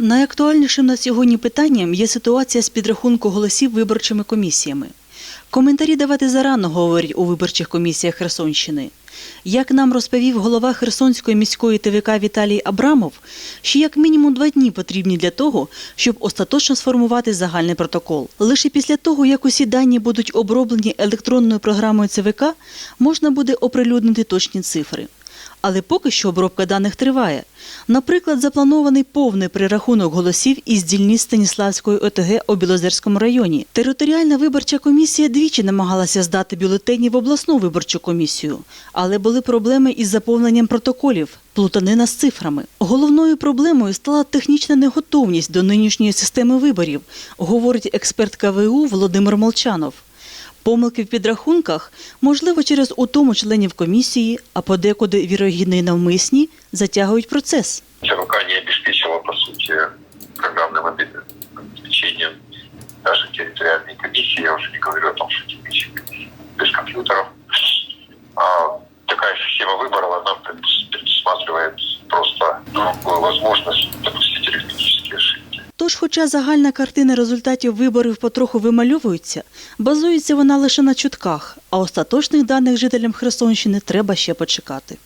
Найактуальнішим на сьогодні питанням є ситуація з підрахунку голосів виборчими комісіями. Коментарі давати зарано говорять у виборчих комісіях Херсонщини. Як нам розповів голова Херсонської міської ТВК Віталій Абрамов, ще як мінімум два дні потрібні для того, щоб остаточно сформувати загальний протокол. Лише після того, як усі дані будуть оброблені електронною програмою ЦВК, можна буде оприлюднити точні цифри. Але поки що обробка даних триває. Наприклад, запланований повний перерахунок голосів із дільниць Станіславської ОТГ у Білозерському районі. Територіальна виборча комісія двічі намагалася здати бюлетені в обласну виборчу комісію, але були проблеми із заповненням протоколів, плутанина з цифрами. Головною проблемою стала технічна неготовність до нинішньої системи виборів, говорить експерт КВУ Володимир Молчанов. Помилки в підрахунках, можливо, через утому членів комісії, а подекуди вірогідно й навмисні, затягують процес. ЦВК не обеспечила, по сути, программным обе- обеспечением даже территориальной комиссии. Я уже не говорю о том, текущие комиссии без компьютеров. А такая система выбора, она предус- предусматривает просто арифметические ошибки. Тож, хоча загальна картина результатів виборів потроху вимальовується, базується вона лише на чутках, а остаточних даних жителям Херсонщини треба ще почекати.